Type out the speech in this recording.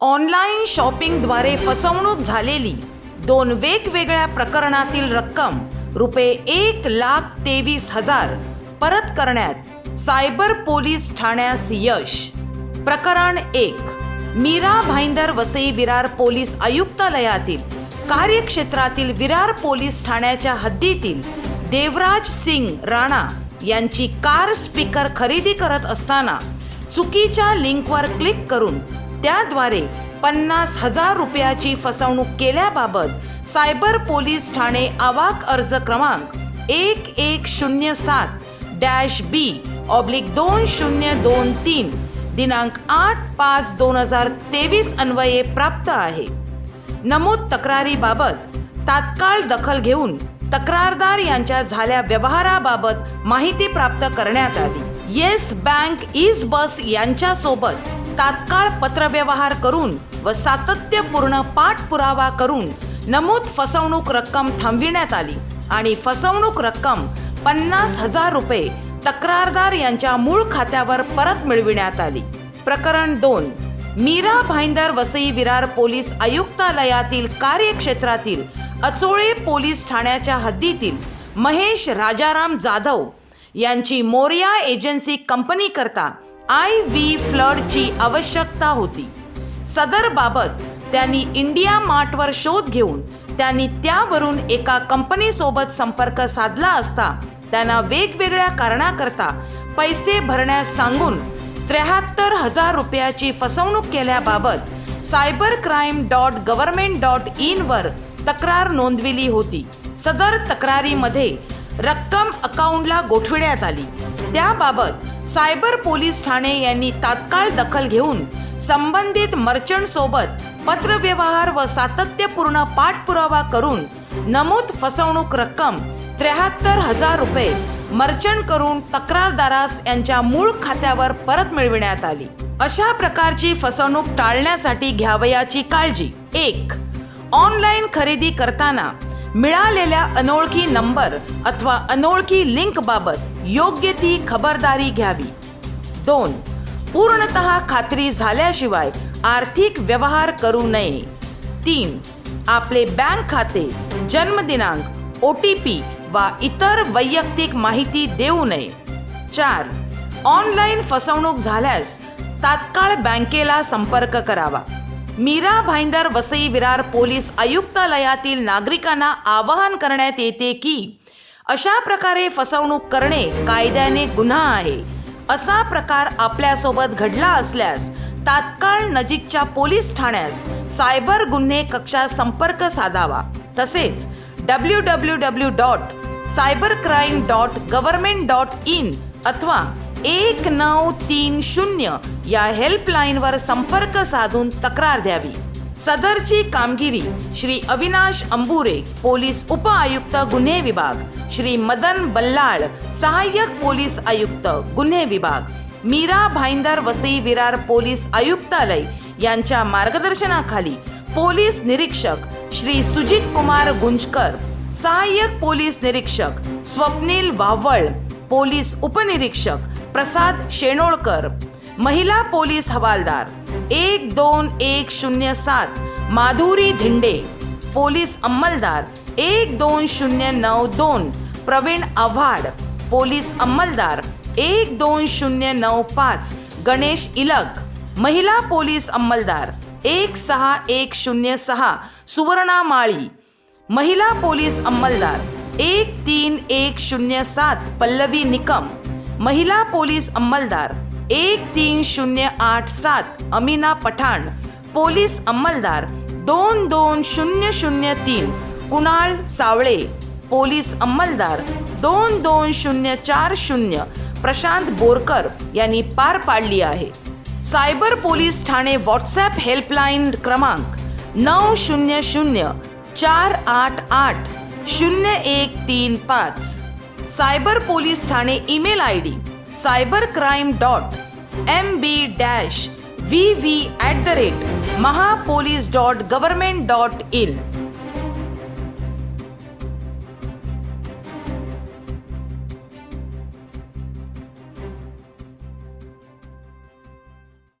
Online शॉपिंगद्वारे फसवणूक झालेली दोन वेगवेगळ्या प्रकरणातील रक्कम रुपये एक लाख तेवीस हजार परत करण्यात सायबर पोलीस ठाण्यास यश. प्रकरण एक मीरा भाईंदर वसई विरार पोलीस आयुक्तालयातील कार्यक्षेत्रातील विरार पोलीस ठाण्याच्या हद्दीतील देवराज सिंग राणा यांची कार स्पीकर खरेदी करत असताना चुकीच्या लिंकवर क्लिक करून त्याद्वारे पन्नास हजार रुपयाची फसवणूक केल्याबाबत सायबर पोलीस ठाणे आवाक अर्ज क्रमांक एक एक शून्य सात डॅश बी ऑब्लिक दोन शून्य दोन तीन दिनांक आठ पाच दोन हजार तेवीस अन्वये प्राप्त आहे. नमूद तक्रारीबाबत तात्काळ दखल घेऊन तक्रारदार यांच्या झाल्या व्यवहाराबाबत माहिती प्राप्त करण्यात आली. येस बँक इज बस यांच्यासोबत तात्काळ पत्रव्यवहार करून व सातत्यपूर्ण पाठपुरावा करून नमूद फसवणूक रक्कम थांबविण्यात आली. आणि फसवणूक रक्कम पन्नास हजार रुपये तक्रारदार यांच्या मूळ खात्यावर परत मिळविण्यात आली. प्रकरण दोन. मीरा भाईंदर वसई विरार पोलीस आयुक्तालयातील कार्यक्षेत्रातील अचोळे पोलीस ठाण्याच्या हद्दीतील महेश राजाराम जाधव यांची मोर्या एजन्सी कंपनी करता आय व्ही फ्लडची आवश्यकता होती. सदर बाबत त्यांनी इंडिया मार्टवर शोध घेऊन त्यांनी त्यावरून एका कंपनीसोबत संपर्क साधला असता त्यांना वेगवेगळ्या कारणाकरता पैसे भरण्यास सांगून त्र्याहत्तर हजार रुपयाची फसवणूक केल्याबाबत cyber crime dot government dot इनवर तक्रार नोंदविली होती. सदर तक्रारीमध्ये रक्कम अकाउंटला गोठविण्यात आली. त्याबाबत सायबर पोलीस ठाणे यांनी तात्काळ दखल घेऊन संबंधित मर्चंट सोबत पत्रव्यवहार व सातत्यपूर्ण पाठपुरावा करून नमूद फसवणूक रक्कम त्र्याहत्तर हजार रुपये मर्चंट करून तक्रारदारास यांच्या मूळ खात्यावर परत मिळविण्यात आली. अशा प्रकारची फसवणूक टाळण्यासाठी घ्यावयाची काळजी. एक ऑनलाईन खरेदी करताना मिळालेल्या अनोळखी नंबर अथवा अनोळखी लिंक बाबत योग्य ती खबरदारी घ्यावी. दोन पूर्णत खात्री झाल्याशिवाय आर्थिक व्यवहार करू नये. तीन आपले बँक खाते जन्मदिनांक ओ टी पी वा इतर वैयक्तिक माहिती देऊ नये. चार ऑनलाईन फसवणूक झाल्यास तात्काळ बँकेला संपर्क करावा. मीरा भाईंदर वसई विरार पोलीस आयुक्तालयातील नागरिकांना आवाहन करण्यात येते की अशा प्रकारे फसवणूक करणे कायद्याने गुन्हा आहे. असा प्रकार आपल्यासोबत घडला असल्यास तात्काळ नजीकच्या पोलीस ठाण्यास सायबर गुन्हे कक्षा संपर्क साधावा. तसेच W W W dot cyber crime dot government dot in अथवा एक नऊ तीन शून्य या हेल्पलाईनवर संपर्क साधून तक्रार द्यावी. सदरची कामगिरी श्री अविनाश अंबुरे पोलीस उप आयुक्त गुन्हे विभाग. श्री मदन बल्लाळ सहाय्यक पोलीस आयुक्त गुन्हे विभाग. मीरा भाईंदर वसई विरार पोलीस आयुक्तालय यांच्या मार्गदर्शनाखाली पोलीस निरीक्षक श्री सुजित कुमार गुंजकर सहाय्यक पोलीस निरीक्षक स्वप्नील वावळ पोलीस उपनिरीक्षक प्रसाद शेणोळकर महिला पोलीस हवालदार एक दोन एक शून्य सात. माधुरी धिंडे पोलीस अंमलदार एक दोन शून्य नऊ दोन. प्रवीण आव्हाड पोलीस अंमलदार एक दोन शून्य नऊ पाच. गणेश इलक महिला पोलीस अंमलदार एक सहा एक शून्य सहा. सुवर्णा माळी महिला पोलीस अंमलदार एक तीन एक शून्य सात. पल्लवी निकम महिला पोलीस अंमलदार एक तीन शून्य आठ सात अमीना पठाण. पोलीस अंमलदार दोन दोन शून्य शून्य तीन कुणाल सावळे. पोलीस अंमलदार दोन दोन शून्य चार शून्य प्रशांत बोरकर यांनी पार पाडली आहे. सायबर पोलीस ठाणे व्हॉट्सॲप हेल्पलाईन क्रमांक नऊ शून्य शून्य चार आठ आठ शून्य एक तीन पाच. Cyber police Thane email I D cyber crime dot M B dash V V at the rate Mahapolice dot government dot in.